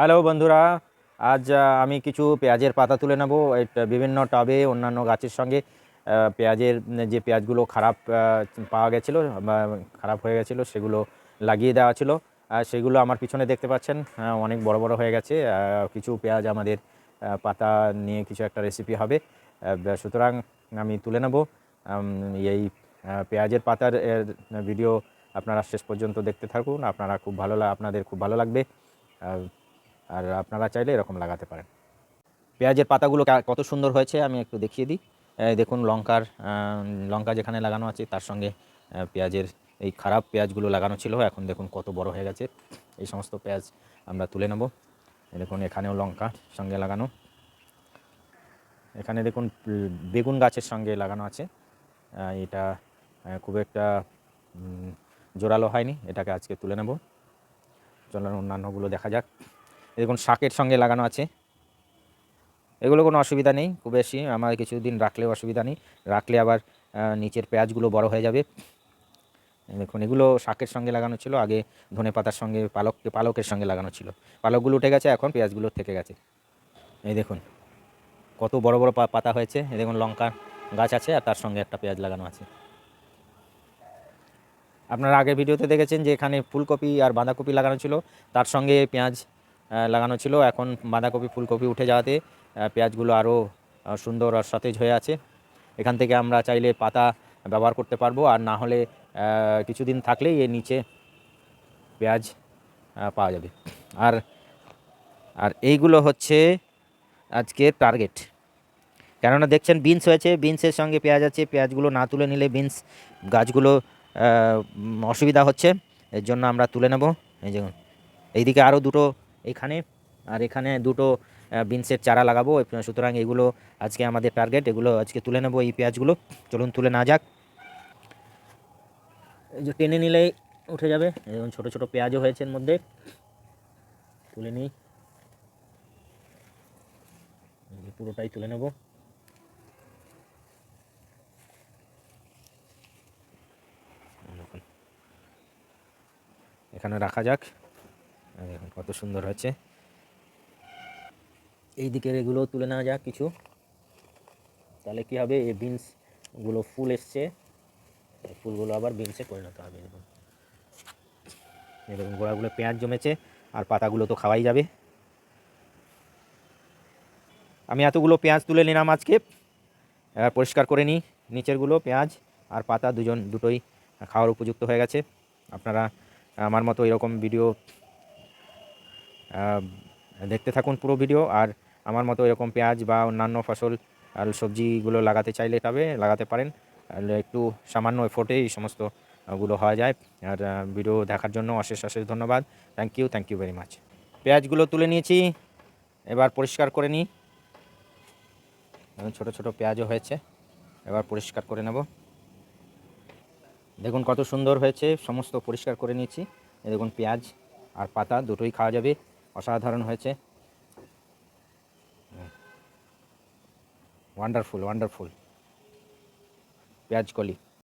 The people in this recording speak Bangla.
হ্যালো বন্ধুরা আজ আমি কিছু পেঁয়াজের পাতা তুলে নেব। বিভিন্ন টবে অন্যান্য গাছের সঙ্গে পেঁয়াজের যে পেঁয়াজগুলো খারাপ পাওয়া গেছিল খারাপ হয়ে গেছিল সেগুলো লাগিয়ে দেওয়া ছিল। সেগুলো আমার পিছনে দেখতে পাচ্ছেন আহ, অনেক বড় বড় হয়ে গেছে। কিছু পেঁয়াজ আমাদের পাতা নিয়ে কিছু একটা রেসিপি হবে। সুতরাং আমি তুলে নেব। এই পেঁয়াজের পাতার ভিডিও আপনারা শেষ পর্যন্ত দেখতে থাকুন। আপনারা খুব ভালো আপনাদের খুব ভালো লাগবে। আর আপনারা চাইলে এরকম লাগাতে পারেন। পেঁয়াজের পাতাগুলো কত সুন্দর হয়েছে আমি একটু দেখিয়ে দিই। দেখুন লঙ্কার লঙ্কা যেখানে লাগানো আছে তার সঙ্গে পেঁয়াজের এই খারাপ পেঁয়াজগুলো লাগানো ছিল। এখন দেখুন কত বড় হয়ে গেছে। এই সমস্ত পেঁয়াজ আমরা তুলে নেব। দেখুন এখানেও লঙ্কা সঙ্গে লাগানো। এখানে দেখুন বেগুন গাছের সঙ্গে লাগানো আছে। এটা খুব একটা জোরালো হয়নি। এটাকে আজকে তুলে নেব। চলুন অন্যান্যগুলো দেখা যাক। দেখুন, শাকের সঙ্গে লাগানো আছে। এগুলো কোনো অসুবিধা নেই, খুব বেশি আমার কিছুদিন রাখলেও অসুবিধা নেই। রাখলে আবার নিচের পেঁয়াজগুলো বড় হয়ে যাবে। দেখুন, এগুলো শাকের সঙ্গে লাগানো ছিল, আগে ধনে পাতার সঙ্গে, পালক, পালকের সঙ্গে লাগানো ছিল। পালকগুলো উঠে গেছে, এখন পেঁয়াজগুলো থেকে গেছে। এই দেখুন, কত বড় বড় পাতা হয়েছে। এই দেখুন লঙ্কা গাছ আছে, আর তার সঙ্গে একটা পেঁয়াজ লাগানো আছে। আপনারা আগের ভিডিওতে দেখেছেন যে এখানে ফুলকপি আর বাঁধাকপি লাগানো ছিল। তার সঙ্গে পেঁয়াজ লাগানো ছিল। এখন বাঁধাকপি, ফুলকপি উঠে যাওয়াতে পেঁয়াজগুলো আরও সুন্দর আর সতেজ হয়ে আছে। এখান থেকে আমরা চাইলে পাতা ব্যবহার করতে পারব। আর না হলে কিছুদিন থাকলেই এর নিচে পেঁয়াজ পাওয়া যাবে। আর আর এইগুলো হচ্ছে আজকে টার্গেট। কেননা দেখছেন, বিনস হয়েছে। বিনসের সঙ্গে পেঁয়াজ আছে। পেঁয়াজগুলো না তুলে নিলে বিনস গাছগুলো অসুবিধা হচ্ছে। এর জন্য আমরা তুলে নেব। এই দেখুন এইদিকে আরও দুটো এখানে। আর এখানে দুটো বিনসের চারা লাগাবো। সুতরাং এগুলো আজকে আমাদের টার্গেট এগুলো আজকে তুলে নেব এই পেঁয়াজগুলো। চলুন তুলে না যাক। এই যে টেনে নিলেই উঠে যাবে। দেখুন ছোটো ছোটো পেঁয়াজও হয়েছে এর মধ্যে। তুলে নিই। পুরোটাই তুলে নেব। এখানে রাখা যাক। দেখুন কত সুন্দর হচ্ছে এই দিকের এগুলো তুলে নেওয়া যাক কিছু। তাহলে কি হবে? এই বিনসগুলো ফুল এসছে। ফুলগুলো আবার বিনসে পরিণত হবে দেখুন। দেখুন, গোড়াগুলো পেঁয়াজ জমেছে, আর পাতাগুলো তো খাওয়াই যাবে। আমি এতগুলো পেঁয়াজ তুলে নিলাম আজকে। এবার পরিষ্কার করে নিই, নিচেরগুলো পেঁয়াজ আর পাতা দুজন দুটোই খাওয়ার উপযুক্ত হয়ে গেছে। আপনারা আমার মতো এরকম ভিডিও দেখতে থাকুন পুরো ভিডিও। আর আমার মতো এরকম পেঁয়াজ বা অন্যান্য ফসল আর সবজিগুলো লাগাতে চাইলে তবে লাগাতে পারেন। একটু সামান্য এফোর্টে এই সমস্তগুলো হওয়া যায়। আর ভিডিও দেখার জন্য অশেষ অশেষ ধন্যবাদ। Thank you thank you very much পেঁয়াজগুলো তুলে নিয়েছি। এবার পরিষ্কার করে নিই। ছোটো ছোটো পেঁয়াজও হয়েছে। এবার পরিষ্কার করে নেব। দেখুন, কত সুন্দর হয়েছে। সমস্ত পরিষ্কার করে নিয়েছি। দেখুন, পেঁয়াজ আর পাতা দুটোই খাওয়া যাবে। অসাধারণ হয়েছে। ওয়ান্ডারফুল ওয়ান্ডারফুল পেঁয়াজ কলি।